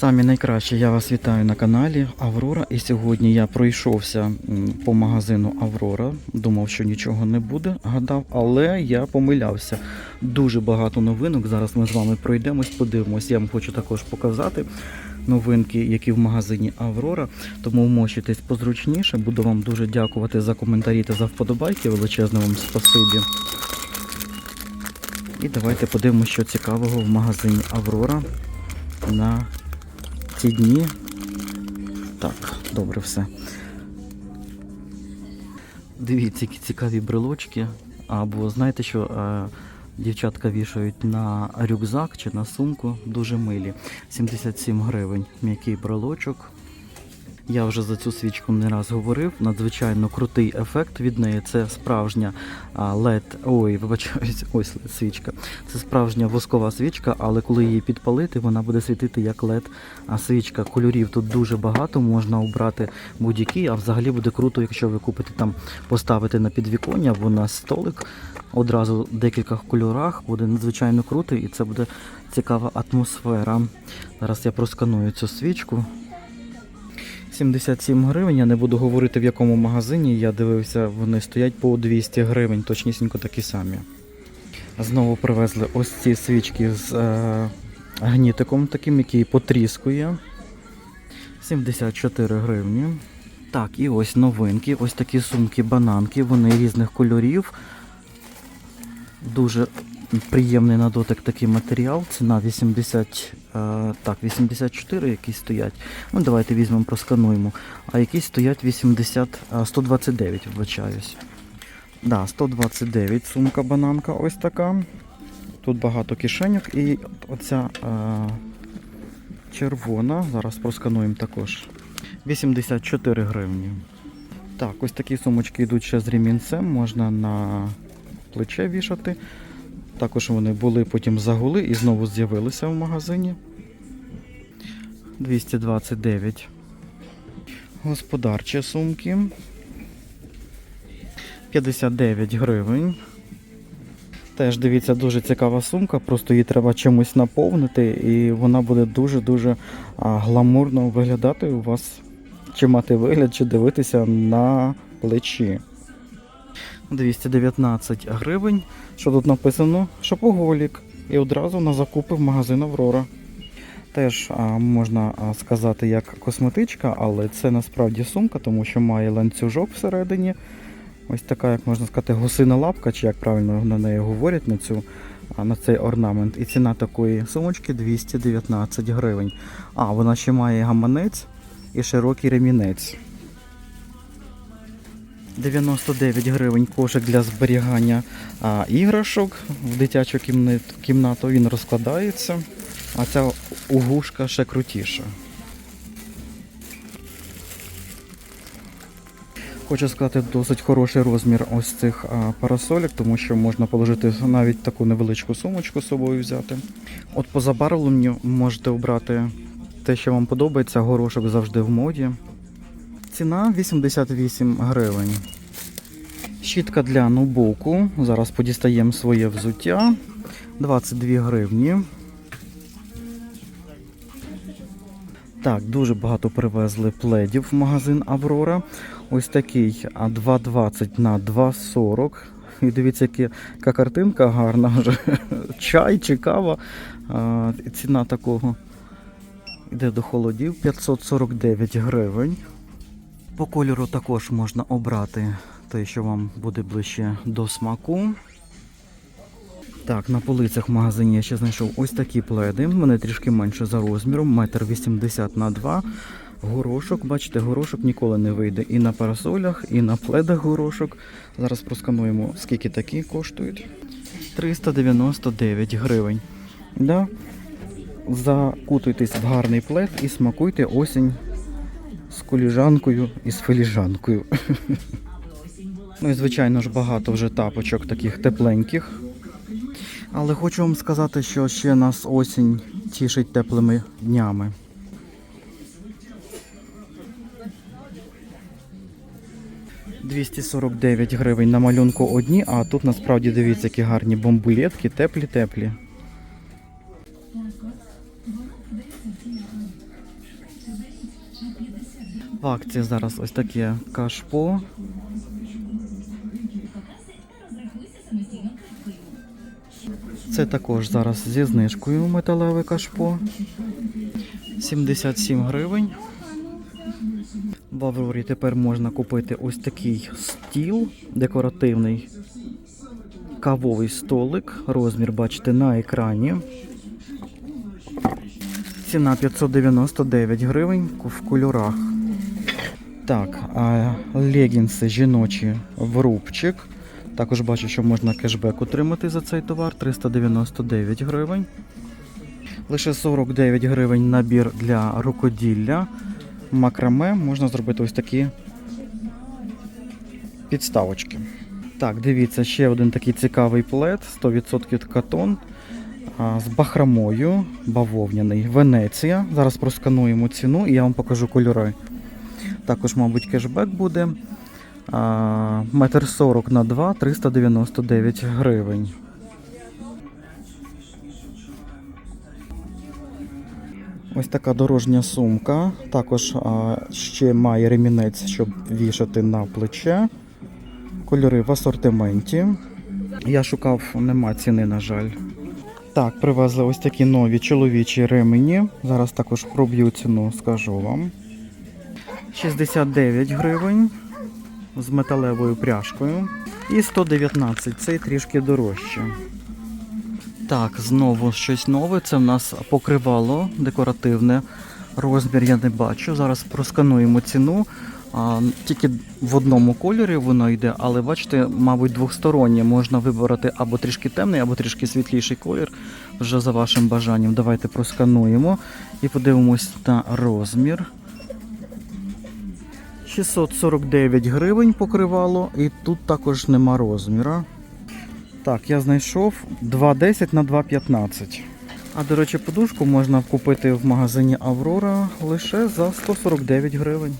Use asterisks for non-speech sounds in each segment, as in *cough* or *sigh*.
Самі найкраще я вас вітаю на каналі Аврора. І сьогодні я пройшовся по магазину Аврора. Думав, що нічого не буде, гадав, але я помилявся. Дуже багато новинок. Зараз ми з вами пройдемось, подивимось. Я вам хочу також показати новинки, які в магазині Аврора. Тому вмощуйтесь позручніше. Буду вам дуже дякувати за коментарі та за вподобайки. Величезне вам спасибі. І давайте подивимося, що цікавого в магазині Аврора на ці дні. Так, добре все. Дивіться, які цікаві брелочки. Або знаєте, що е, дівчатка вішають на рюкзак чи на сумку. Дуже милі. 77 гривень. М'який брелочок. Я вже за цю свічку не раз говорив. Надзвичайно крутий ефект від неї. Це справжня LED, ой, вибачаюсь, ось свічка. Це справжня воскова свічка, але коли її підпалити, вона буде світити як LED а свічка. Кольорів тут дуже багато, можна обрати будь-які, а взагалі буде круто, якщо ви купите там, поставити на підвіконня, або на столик одразу в декілька кольорах, буде надзвичайно круто і це буде цікава атмосфера. Зараз я просканую цю свічку. 77 гривень, я не буду говорити в якому магазині. Я дивився, вони стоять по 200 гривень, точнісінько такі самі. Знову привезли ось ці свічки з е, гнітиком, таким, який потріскує. 74 гривні. Так, і ось новинки. Ось такі сумки-бананки, вони різних кольорів. Дуже приємний на дотик такий матеріал. Ціна 80, е, так, 84 якісь стоять. Ну, давайте візьмемо, проскануємо. А якісь стоять 80, а, 129, вибачаюсь. Да, 129 сумка бананка ось така. Тут багато кишеньок і оця е, червона. Зараз проскануємо також. 84 гривні. Так, ось такі сумочки йдуть ще з ремінцем, можна на плече вішати. Також вони були, потім загули і знову з'явилися в магазині. 229. Господарчі сумки. 59 гривень. Теж дивіться, дуже цікава сумка, просто її треба чимось наповнити, і вона буде дуже-дуже гламурно виглядати у вас, чи мати вигляд, чи дивитися на плечі. 219 гривень. Що тут написано? Шопоголік. І одразу на закупи в магазин Аврора. Теж можна сказати як косметичка, але це насправді сумка, тому що має ланцюжок всередині. Ось така, як можна сказати, гусина лапка, чи як правильно на неї говорять на, цю, на цей орнамент. І ціна такої сумочки 219 гривень. А, вона ще має гаманець і широкий ремінець. 99 гривень кошик для зберігання а, іграшок в дитячу кімнату. Він розкладається, а ця угушка ще крутіша. Хочу сказати, досить хороший розмір ось цих парасолік, тому що можна положити навіть таку невеличку сумочку з собою взяти. От по забарвленню можете обрати те, що вам подобається, горошок завжди в моді. Ціна 88 гривень. Щітка для ноутбуку. Зараз подістаємо своє взуття. 22 гривні. Так, дуже багато привезли пледів в магазин Аврора. Ось такий 2,20 на 2,40. І дивіться, яка, картинка гарна. *laughs* Чай чи кава. Ціна такого йде до холодів 549 гривень. По кольору також можна обрати те, що вам буде ближче до смаку. Так, на полицях в магазині я ще знайшов ось такі пледи. Вони трішки менше за розміром, 1,80 м на 2 Горошок, бачите, горошок ніколи не вийде і на парасолях, і на пледах горошок. Зараз проскануємо, скільки такі коштують. 399 гривень. Да? Закутуйтесь в гарний плед і смакуйте осінь коліжанкою і з филіжанкою. *laughs* Ну і звичайно ж багато вже тапочок таких тепленьких. Але хочу вам сказати, що ще нас осінь тішить теплими днями. «249 гривень на малюнку одні, а тут насправді дивіться, які гарні бомбулетки, теплі-теплі. В акції зараз ось таке кашпо. Це також зараз зі знижкою металеве кашпо. 77 гривень. В Аврорі тепер можна купити ось такий стіл декоративний. Кавовий столик. Розмір бачите на екрані. Ціна 599 гривень в кольорах. Так, легінси жіночі в рубчик. Також бачу, що можна кешбек отримати за цей товар 399 гривень. Лише 49 гривень набір для рукоділля. Макраме можна зробити ось такі підставочки. Так, дивіться, ще один такий цікавий плед, 100% катон з бахромою, бавовняний, Венеція. Зараз проскануємо ціну і я вам покажу кольори. Також, мабуть, кешбек буде. Метр 40 на 2, 399 гривень. Ось така дорожня сумка. Також а, ще має ремінець, щоб вішати на плече. Кольори в асортименті. Я шукав, нема ціни, на жаль. Так, привезли ось такі нові чоловічі ремені. Зараз також проб'ю ціну, скажу вам. 69 гривень з металевою пряжкою. І 119, цей трішки дорожче. Так, знову щось нове. Це в нас покривало декоративне. Розмір я не бачу. Зараз проскануємо ціну. Тільки в одному кольорі воно йде, але бачите, мабуть, двостороннє. Можна вибрати або трішки темний, або трішки світліший колір. Вже за вашим бажанням. Давайте проскануємо і подивимось на розмір. 649 гривень покривало, і тут також нема розміра. Так, я знайшов 2,10 на 2,15. А до речі, подушку можна купити в магазині Аврора лише за 149 гривень.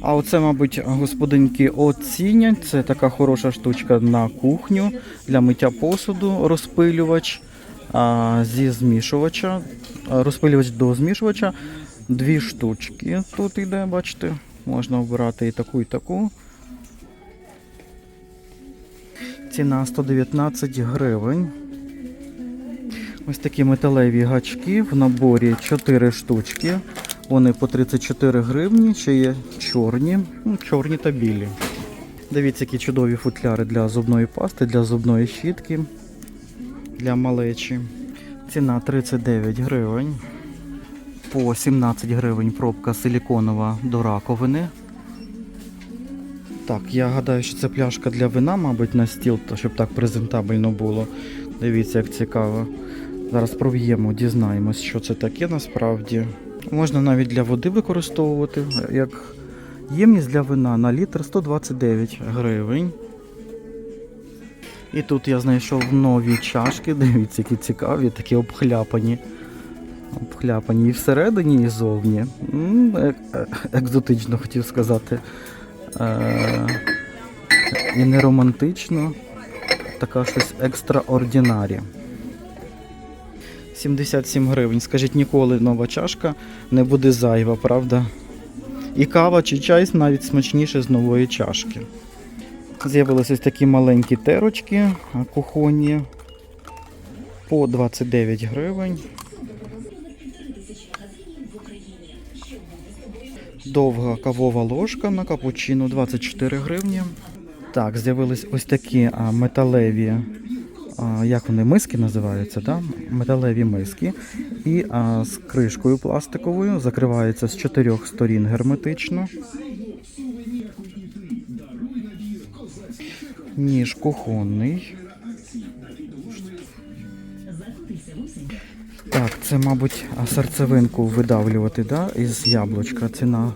А оце, мабуть, господинки оцінять. Це така хороша штучка на кухню для миття посуду, розпилювач а, зі змішувача. Розпилювач до змішувача. Дві штучки тут йде, бачите. Можна обирати і таку, і таку. Ціна 119 гривень. Ось такі металеві гачки в наборі 4 штучки. Вони по 34 гривні, ще є чорні, ну, чорні та білі. Дивіться, які чудові футляри для зубної пасти, для зубної щітки, для малечі. Ціна 39 гривень. По 17 гривень пробка силіконова до раковини. Так, я гадаю, що це пляшка для вина, мабуть, на стіл, то щоб так презентабельно було. Дивіться, як цікаво. Зараз пров'ємо, дізнаємось, що це таке насправді. Можна навіть для води використовувати, як ємність для вина на літр 129 гривень. І тут я знайшов нові чашки, *laughs* дивіться, які цікаві, такі обхляпані. Обхляпані і всередині, і зовні. Е- е- Екзотично хотів сказати. Е- І не романтично. Така щось екстраординарі. 77 гривень. Скажіть, ніколи нова чашка не буде зайва, правда? І кава чи чай навіть смачніше з нової чашки. З'явилися ось такі маленькі терочки кухонні по 29 гривень. Довга кавова ложка на капучино 24 гривні. Так, з'явились ось такі металеві, як вони, миски називаються, да? металеві миски. І а, з кришкою пластиковою закривається з чотирьох сторін герметично. Ніж кухонний. Так, це, мабуть, серцевинку видавлювати, да? із яблучка. Ціна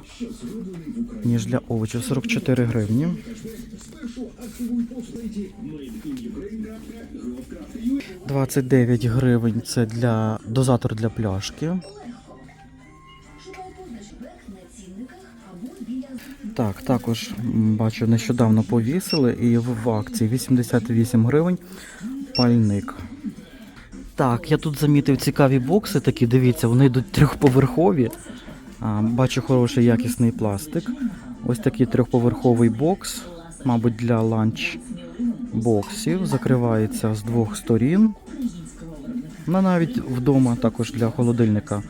ніж для овочів 44 гривні. Двадцять дев'ять гривень це для дозатор для пляшки. Так, також бачу, нещодавно повісили і в акції 88 гривень пальник. Так, я тут замітив цікаві бокси такі, дивіться, вони йдуть трьохповерхові. Бачу хороший якісний пластик. Ось такий трьохповерховий бокс, мабуть, для ланч боксів. Закривається з двох сторін. Ну, навіть вдома також для холодильника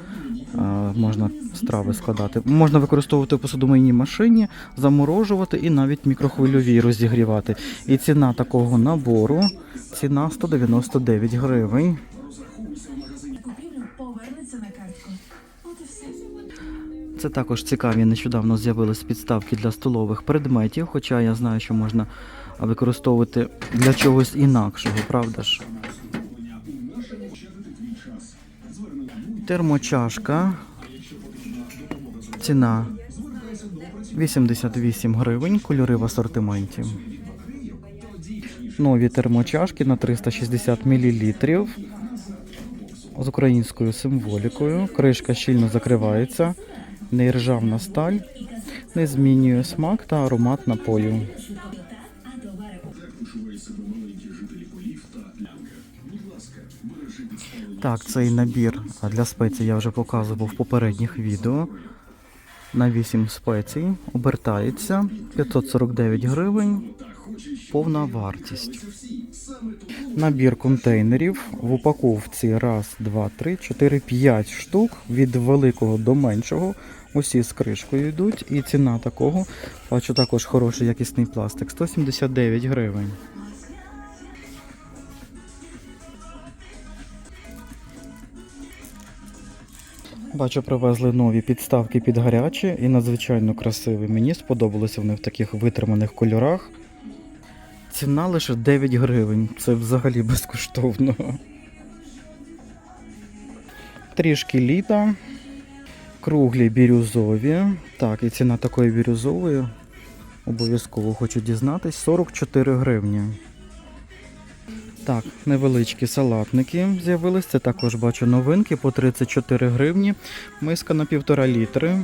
а, можна страви складати. Можна використовувати в посудомийній машині, заморожувати і навіть мікрохвильовій розігрівати. І ціна такого набору ціна 199 гривень. Це також цікаві. Нещодавно з'явились підставки для столових предметів, хоча я знаю, що можна використовувати для чогось інакшого, правда ж? Термочашка. Ціна 88 гривень, кольори в асортименті. Нові термочашки на 360 мл з українською символікою. Кришка щільно закривається, нержавна сталь, не змінює смак та аромат напою. Так, цей набір для спецій я вже показував в попередніх відео. На 8 спецій обертається 549 гривень. Повна вартість. Набір контейнерів в упаковці раз, два, три, чотири, п'ять штук від великого до меншого. Усі з кришкою йдуть. І ціна такого, бачу також хороший якісний пластик 179 гривень. Бачу, привезли нові підставки під гарячі і надзвичайно красиві. Мені сподобалося вони в таких витриманих кольорах. Ціна лише 9 гривень. Це взагалі безкоштовно. Трішки літа. Круглі бірюзові. Так, і ціна такої бірюзової. Обов'язково хочу дізнатись. 44 гривні. Так, невеличкі салатники з'явились. Це також бачу новинки по 34 гривні. Миска на півтора літри.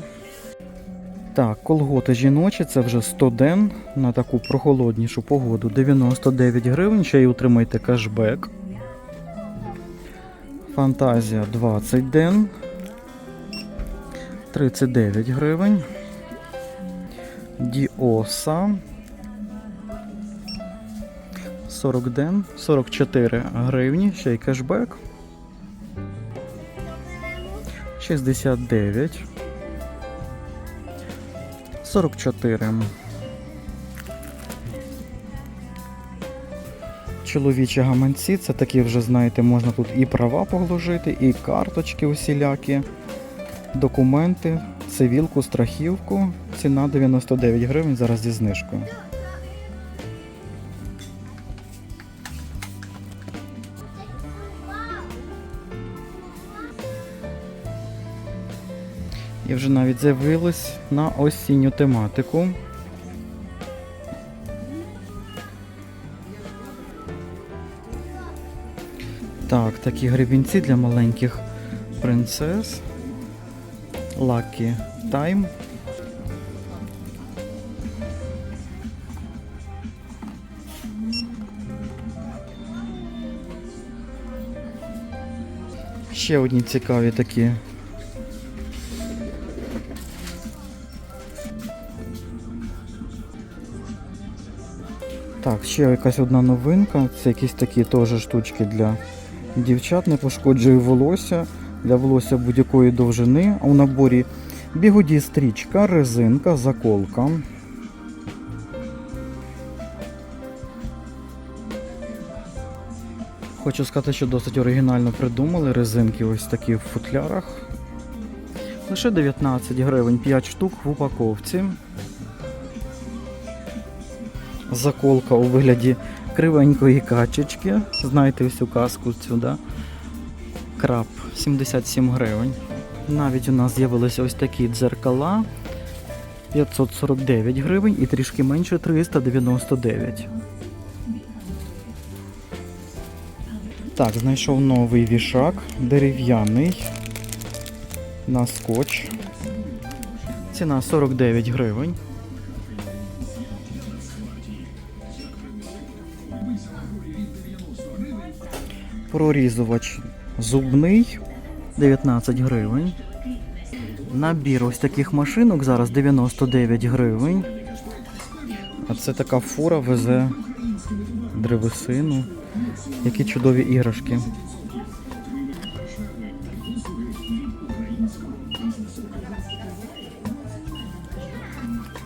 Так, колготи жіночі, це вже 100 ден на таку прохолоднішу погоду. 99 гривень, ще й утримайте кешбек. Фантазія 20 ден. 39 гривень. Діоса. 40 ден, 44 гривні, ще й кешбек. 69. 44. Чоловічі гаманці, це такі вже, знаєте, можна тут і права положити, і карточки усілякі, документи, цивілку, страхівку. Ціна 99 гривень зараз зі знижкою. І вже навіть з'явилось на осінню тематику. Так, такі гребінці для маленьких принцес. Lucky Time. Ще одні цікаві такі Так, ще якась одна новинка. Це якісь такі теж штучки для дівчат, не пошкоджує волосся. Для волосся будь-якої довжини. А у наборі бігуді стрічка, резинка, заколка. Хочу сказати, що досить оригінально придумали резинки ось такі в футлярах. Лише 19 гривень, 5 штук в упаковці заколка у вигляді кривенької качечки. Знаєте всю казку цю, да? Краб 77 гривень. Навіть у нас з'явилися ось такі дзеркала 549 гривень і трішки менше 399. Так, знайшов новий вішак, дерев'яний на скотч. Ціна 49 гривень. Прорізувач зубний 19 гривень. Набір ось таких машинок зараз 99 гривень. А це така фура везе древесину. Які чудові іграшки.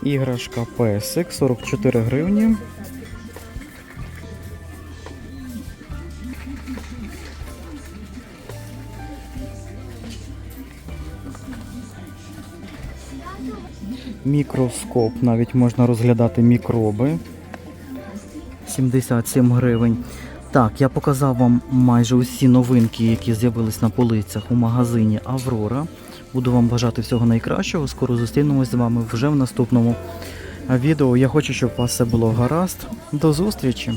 Іграшка песик 44 гривні. Мікроскоп, навіть можна розглядати мікроби. 77 гривень. Так, я показав вам майже усі новинки, які з'явились на полицях у магазині Аврора. Буду вам бажати всього найкращого. Скоро зустрінемось з вами вже в наступному відео. Я хочу, щоб у вас все було гаразд. До зустрічі!